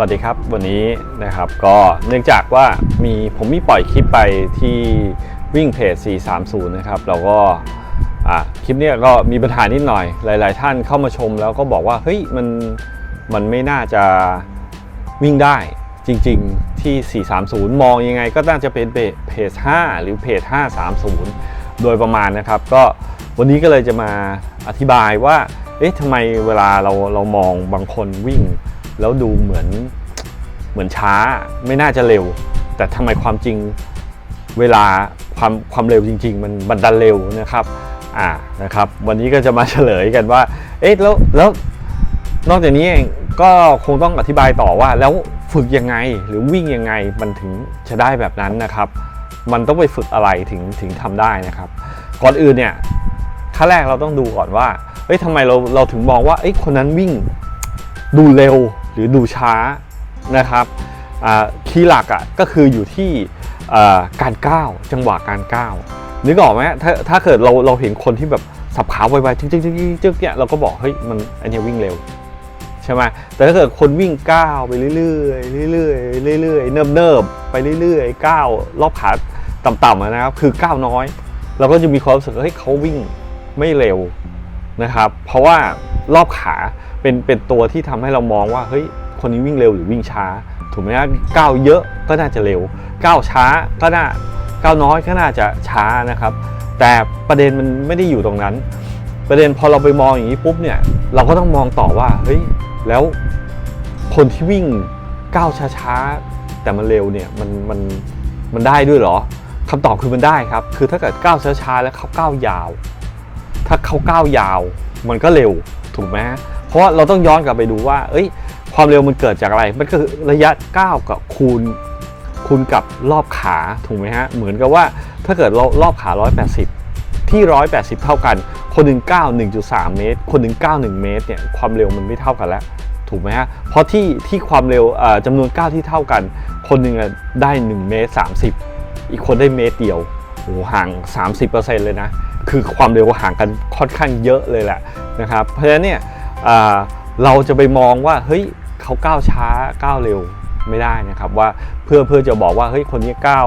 วัสดีครับ วันนี้นะครับก็เนื่องจากว่ามีผมมีปล่อยคลิปไปที่วิ่งเพจ 430 นะครับแล้วก็คลิปนี้ก็มีปัญหานิดหน่อย หลาย ๆ ท่านเข้ามาชมแล้วก็บอกว่าเฮ้ยมันมันไม่น่าจะวิ่งได้จริง ๆ ที่ 430 มองยังไงก็น่าจะเป็นเพจ 5 หรือเพจ 530 โดยประมาณนะครับ ก็วันนี้ก็เลยจะมาอธิบายว่าเอ๊ะทำไมเวลาเราเรามองบางคนวิ่ง แล้วดูเหมือนเหมือนช้าไม่น่าจะเร็ว แต่ทำไมความจริงเวลาความความเร็วจริง ๆ มันบันดันเร็วนะครับอ่านะครับ วันนี้ก็จะมาเฉลยกันว่า เอ๊ะแล้วแล้วนอกจากนี้เองก็คงต้องอธิบายต่อว่าแล้วฝึกยังไงหรือวิ่งยังไงมันถึงจะได้แบบนั้นนะครับ มันต้องไปฝึกอะไรถึงถึงทำได้นะครับ ก่อนอื่นเนี่ยขั้นแรกเราต้องดูก่อนว่าเฮ้ยทำไมเราเราถึงมองว่าเอ้ยคนนั้นวิ่งดูเร็ว รือดูช้านะครับคีย์หลักอะก็คืออยู่ที่การก้าวจังหวะการก้าวนึกออกไหมถ้าถ้าเกิดเราเราเห็นคนที่แบบสับขาไวๆจึ๊กจึ๊กจึ๊กจึ๊กเนี่ยเราก็บอกเฮ้ยมันอันนี้วิ่งเร็วใช่ไหมแต่ถ้าเกิดคนวิ่งก้าวไปเรื่อยๆเรื่อยๆเรื่อยๆเนิบๆไปเรื่อยๆก้าวรอบขาต่ำๆนะครับคือก้าวน้อย เราก็จะมีความรู้สึกเฮ้ยเขาวิ่งไม่เร็ว นะครับ เพราะว่ารอบขาเป็นเป็นตัวที่ทำให้เรามองว่าเฮ้ยคนนี้วิ่งเร็วหรือวิ่งช้า ถูกไหมฮะก้าวเยอะก็น่าจะเร็วก้าวช้าก็น่าก้าวน้อยก็น่าจะช้านะครับ แต่ประเด็นมันไม่ได้อยู่ตรงนั้น ประเด็นพอเราไปมองอย่างนี้ปุ๊บเนี่ยเราก็ต้องมองต่อว่าเฮ้ยแล้วคนที่วิ่งก้าวช้าๆแต่มันเร็วเนี่ยมันมันมันได้ด้วยเหรอคำตอบคือมันได้ครับ คือถ้าเกิดก้าวช้าๆแล้วเขาก้าวยาว เขาก้าวยาว มันก็เร็วถูกไหมเพราะเราต้องย้อนกลับไปดูว่า เอ้ย ความเร็วมันเกิดจากอะไร มันก็คือระยะก้าวกับคูณคูณกับรอบขาถูกไหมฮะ เหมือนกับว่าถ้าเกิดเรารอบขา 180 ที่ 180 เท่ากัน คนหนึ่งก้าว1.3 เมตร คนหนึ่งก้าว1เมตรเนี่ยความเร็วมันไม่เท่ากันแล้วถูกไหมฮะ เพราะที่ที่ความเร็วจำนวนก้าวที่เท่ากัน คนหนึ่งได้ 1 เมตร 30 อีกคนได้เมตรเดียว หห่าง 30%เลยนะ คือความเร็วห่างกันค่อนข้างเยอะเลยแหละนะครับ เพราะฉะนั้นเนี่ยเราจะไปมองว่าเฮ้ยเขาก้าวช้าก้าวเร็วไม่ได้นะครับว่าเพื่อเพื่อจะบอกว่าเฮ้ยคนนี้ก้าว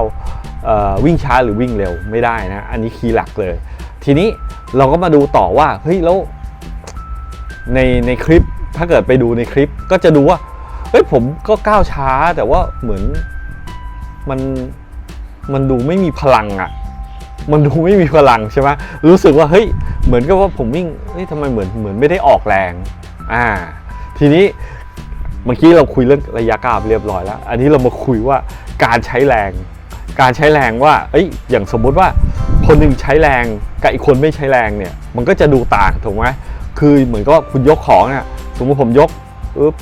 วิ่งช้าหรือวิ่งเร็วไม่ได้นะอันนี้คีย์หลักเลย ทีนี้เราก็มาดูต่อว่าเฮ้ยแล้วในในคลิปถ้าเกิดไปดูในคลิปก็จะดูว่าเฮ้ยผมก็ก้าวช้าแต่ว่าเหมือนมันมันดูไม่มีพลังอะ มันดูไม่มีพลังใช่ไหมรู้สึกว่าเฮ้ยเหมือนกับว่าผมวิ่งเฮ้ยทำไมเหมือนเหมือนไม่ได้ออกแรงอ่าทีนี้เมื่อกี้เราคุยเรื่องระยะกาวไปเรียบร้อยแล้ว อันนี้เรามาคุยว่าการใช้แรง การใช้แรงว่าเอ้ยอย่างสมมุติว่าคนหนึ่งใช้แรงกับอีกคนไม่ใช้แรงเนี่ยมันก็จะดูต่างถูกไหมคือเหมือนกับคุณยกของเนี่ยสมมติผมยกปึ๊บ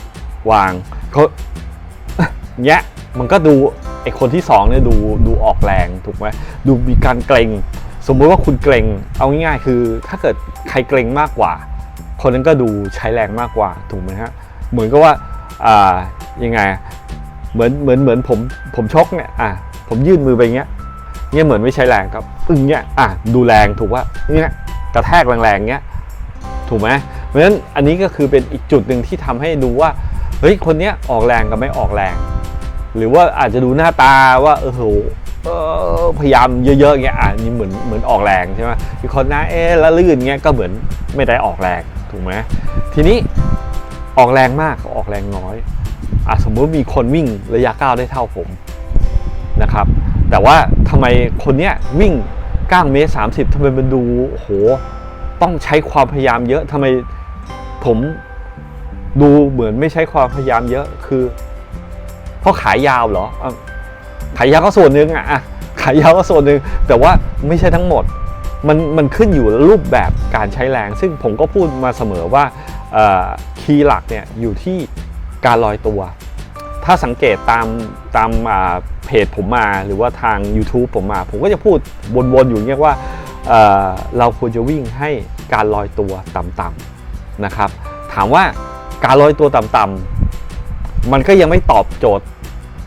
วางเขาเนี้ยมันก็ดู ไอคนที่สองเนี่ยดูดูออกแรงถูกไหมดูมีการเกรงสมมุติว่าคุณเกรงเอาง่ายๆ คือถ้าเกิดใครเกรงมากกว่า คนนั้นก็ดูใช้แรงมากกว่าถูกไหมฮะเหมือนกับว่าอ่ายังไงเหมือนเหมือนเหมือนผมผมชกเนี่ยอะผมยื่นมือไปเงี้ยเนี่ยเหมือนไม่ใช้แรงครับอึ้งเงี้ยอะดูแรงถูกว่าเนี่ยกระแทกแรงๆเงี้ยถูกไหมเพราะฉะนั้นอันนี้ก็คือเป็นอีกจุดหนึ่งที่ทำให้ดูว่าเฮ้ยคนเนี้ยออกแรงกับไม่ออกแรง หรือว่าอาจจะดูหน้าตาว่าเออโหพยายามเยอะๆอย่างเงี้ยอะนี่เหมือนเหมือนออกแรงใช่ไหมอีกคนหน้าเอ๊ะแล้วลื่นเงี้ยก็เหมือนไม่ได้ออกแรงถูกไหมทีนี้ออกแรงมากกับออกแรงน้อยอะสมมติมีคนวิ่งระยะก้าวได้เท่าผมนะครับ แต่ว่าทำไมคนเนี้ยวิ่ง9เมตร30ทำไมมันดูโหต้องใช้ความพยายามเยอะทำไมผมดูเหมือนไม่ใช้ความพยายามเยอะคือ เพราะขายยาวเหรออะขายยาวก็ส่วนหนึ่งอะอะขายยาวก็ส่วนหนึ่งแต่ว่าไม่ใช่ทั้งหมดมันมันขึ้นอยู่รูปแบบการใช้แรง ซึ่งผมก็พูดมาเสมอว่าคีย์หลักเนี่ยอยู่ที่การลอยตัว ถ้าสังเกตตามตามอ่าเพจผมมาหรือว่าทาง YouTube ผมมา ผมก็จะพูดวนๆอยู่เงี้ยว่าเอ่อเราควรจะวิ่งให้การลอยตัวต่ำๆนะครับ ถามว่าการลอยตัวต่ำๆ มันก็ยังไม่ตอบโจทย์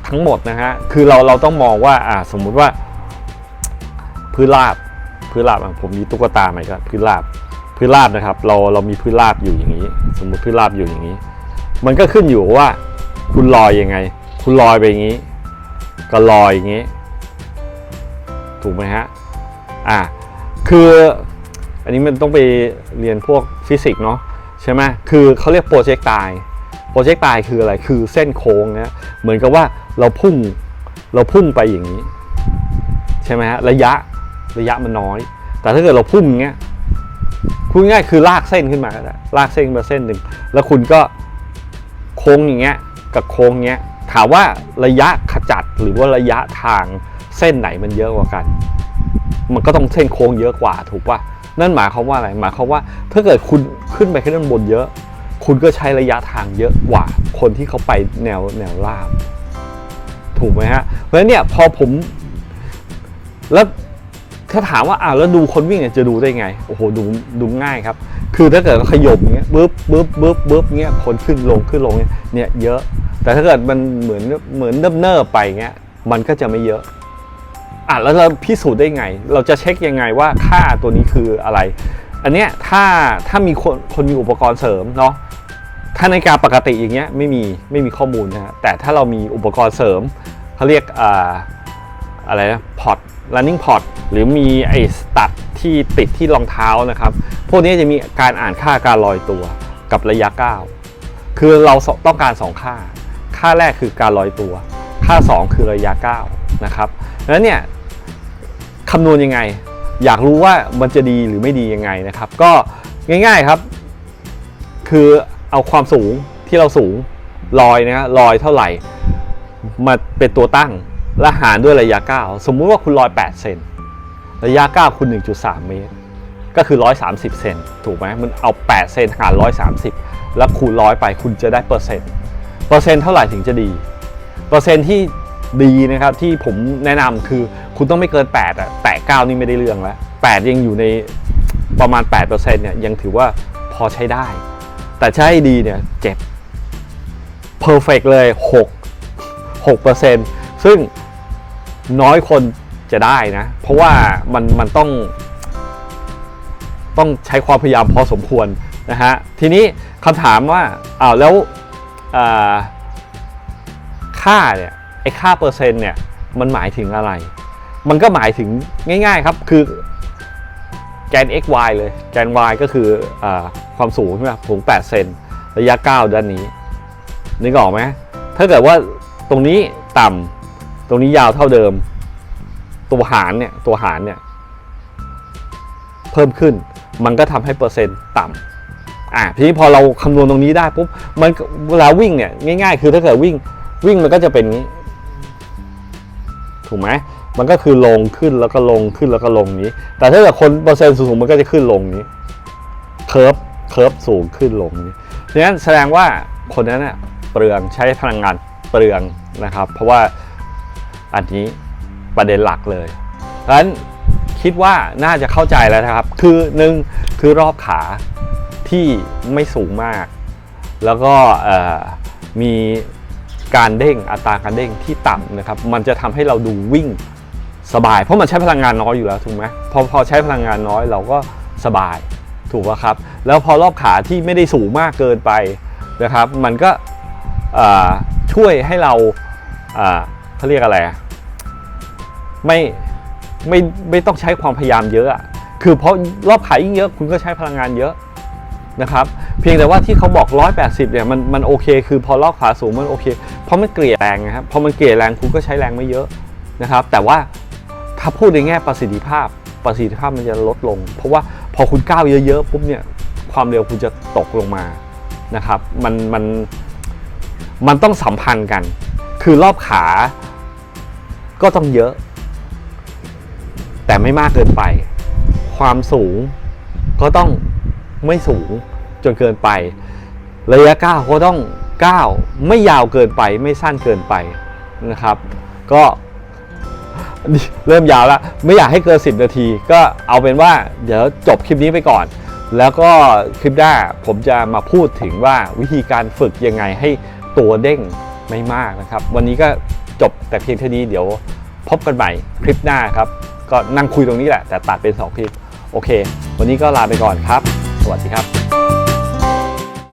ทั้งหมดนะฮะ คือเราเราต้องมองว่าอ่าสมมุติว่า พื้นราบพื้นราบผมมีตุ๊กตาไหมครับพื้นราบพื้นราบนะครับ เราเรามีพื้นราบอยู่อย่างนี้ สมมุติพื้นราบอยู่อย่างนี้ มันก็ขึ้นอยู่ว่า คุณลอยยังไง คุณลอยไปอย่างนี้ ก็ลอยอย่างนี้ ถูกไหมฮะอ่าคืออันนี้มันต้องไปเรียนพวกฟิสิกส์เนาะใช่ไหมคือเขาเรียกโปรเจกต์ตาย โปรเจกต์ตายคืออะไรคือเส้นโค้งนะเหมือนกับว่าเราพุ่งเราพุ่งไปอย่างนี้ ใช่ไหมฮะระยะระยะมันน้อย แต่ถ้าเกิดเราพุ่งอย่างเงี้ยพูดง่ายคือลากเส้นขึ้นมาก็ได้ลากเส้นมาเส้นหนึ่งแล้วคุณก็โค้งอย่างเงี้ยกับโค้งเงี้ยถามว่าระยะขจัดหรือว่าระยะทางเส้นไหนมันเยอะกว่ากัน มันก็ต้องเส้นโค้งเยอะกว่าถูกปะนั่นหมายความว่าอะไรหมายความว่าถ้าเกิดคุณขึ้นไปขึ้นบนเยอะ คุณก็ใช้ระยะทางเยอะกว่าคนที่เขาไปแนวแนวราบ ถูกไหมฮะ เพราะฉะนั้นเนี่ยพอผม แล้วถ้าถามว่าอ่าแล้วดูคนวิ่งเนี่ยจะดูได้ไง โอ้โหดูดูง่ายครับ คือถ้าเกิดขยมเงี้ยบึ๊บบึ๊บบึ๊บบึ๊บเงี้ยคนขึ้นลงขึ้นลงเนี่ยเยอะ แต่ถ้าเกิดมันเหมือนเหมือนเนิบๆไปเงี้ยมันก็จะไม่เยอะอะแล้วเราพิสูจน์ได้ไง เราจะเช็คยังไงว่าค่าตัวนี้คืออะไร อันเนี้ยถ้าถ้ามีคนคนมีอุปกรณ์เสริมเนาะถ้าในาฬิกาปกติอย่างเงี้ยไม่มีไม่มีข้อมูลนะฮะแต่ถ้าเรามีอุปกรณ์เสริมเขาเรียกอ่าอะไรนะพอร์ต running port หรือมีไอ้สตัดที่ติดที่รองเท้านะครับ พวกนี้จะมีการอ่านค่าการลอยตัวกับระยะก้าวคือเราต้องการ 2 ค่า ค่าแรกคือการลอยตัว ค่า 2 คือระยะก้าวนะครับแล้วเนี่ยคำนวณยังไง อยากรู้ว่ามันจะดีหรือไม่ดียังไงนะครับ ก็ง่ายๆครับ คือเอาความสูงที่เราสูงลอยนะฮะลอยเท่าไหร่ มาเป็นตัวตั้งและหารด้วยระยะก้าวสมมุติว่าคุณลอย 8 เซนระยะก้าวคุณ 1.3 เมตร ก็คือ 130 เซนถูกไหมมันเอา 8 เซนหาร 130 แล้วคูณร้อยไปคุณจะได้เปอร์เซ็นต์เปอร์เซ็นต์เท่าไหร่ถึงจะดี เปอร์เซ็นต์ที่ดีนะครับที่ผมแนะนำคือคุณต้องไม่เกิน 8อะแตะ9นี่ไม่ได้เรื่องแล้ว8ยังอยู่ในประมาณ8%เนี่ยยังถือว่าพอใช้ได้ แต่ใช้ดีเนี่ยเจ็ด perfect เลย 6 6%ซึ่งน้อยคนจะได้นะ เพราะว่ามันมันต้อง ต้องใช้ความพยายามพอสมควรนะฮะ ทีนี้คำถามว่าอ้าวแล้วค่าเนี่ยไอ้ค่าเปอร์เซ็นต์เนี่ยมันหมายถึงอะไร มันก็หมายถึงง่าย ๆครับ คือแกน x y เลย แกน y ก็คืออความสูงใช่ไหมสูง 8 เซน ระยะ 9 ด้านนี้ นึกออกไหมถ้าเกิดว่าตรงนี้ต่ำตรงนี้ยาวเท่าเดิม ตัวหารเนี่ย ตัวหารเนี่ย เพิ่มขึ้น มันก็ทำให้เปอร์เซ็นต์ต่ำอะทีนี้พอเราคำนวณตรงนี้ได้ปุ๊บ มันเวลาวิ่งเนี่ย ง่าย ๆ คือถ้าเกิดวิ่ง วิ่งมันก็จะเป็น ถูกไหมมันก็คือลงขึ้นแล้วก็ลงขึ้นแล้วก็ลงนี้ แต่ถ้าเกิดคนเปอร์เซ็นต์สูงมันก็จะขึ้นลงนี้เคิร์ฟเคิร์ฟสูงขึ้นลงนี้ดังนั้นแสดงว่าคนนั้นเนี่ยเปลืองใช้พลังงานเปลืองนะครับ เพราะว่าอันนี้ประเด็นหลักเลยดังนั้นคิดว่าน่าจะเข้าใจแล้วนะครับ คือหนึ่งคือรอบขาที่ไม่สูงมาก แล้วก็มี การเด้งอัตราการเด้งที่ต่ำนะครับมันจะทำให้เราดูวิ่งสบาย เพราะมันใช้พลังงานน้อยอยู่แล้วถูกไหมพอพอใช้พลังงานน้อยเราก็สบายถูกป่ะครับ แล้วพอรอบขาที่ไม่ได้สูงมากเกินไปนะครับ มันก็ช่วยให้เราเขาเรียกอะไรไม่ไม่ไม่ต้องใช้ความพยายามเยอะอะคือเพราะรอบขายิ่งเยอะคุณก็ใช้พลังงานเยอะ นะครับเพียงแต่ว่าที่เขาบอก 180 เนี่ยมันมันโอเค คือพอรอบขาสูงมันโอเค เพราะมันเกลี่ยแรงนะครับพอมันเกลี่ยแรงคุณก็ใช้แรงไม่เยอะนะครับแต่ว่าถ้าพูดในแง่ประสิทธิภาพประสิทธิภาพมันจะลดลง เพราะว่าพอคุณก้าวเยอะๆปุ๊บเนี่ยความเร็วคุณจะตกลงมานะครับมันมันมันต้องสัมพันธ์กัน คือรอบขาก็ต้องเยอะ แต่ไม่มากเกินไป ความสูงก็ต้อง ไม่สูงจนเกินไป ระยะก้าวก็ต้องก้าวไม่ยาวเกินไปไม่สั้นเกินไปนะครับ ก็เริ่มยาวแล้ว ไม่อยากให้เกิน 10 นาที ก็เอาเป็นว่าเดี๋ยวจบคลิปนี้ไปก่อน แล้วก็คลิปหน้าผมจะมาพูดถึงว่าวิธีการฝึกยังไงให้ตัวเด้งไม่มากนะครับ วันนี้ก็จบแต่เพียงเท่านี้เดี๋ยวพบกันใหม่คลิปหน้าครับ ก็นั่งคุยตรงนี้แหละ แต่ตัดเป็น 2 คลิป โอเค วันนี้ก็ลาไปก่อนครับ สวัสดีครับ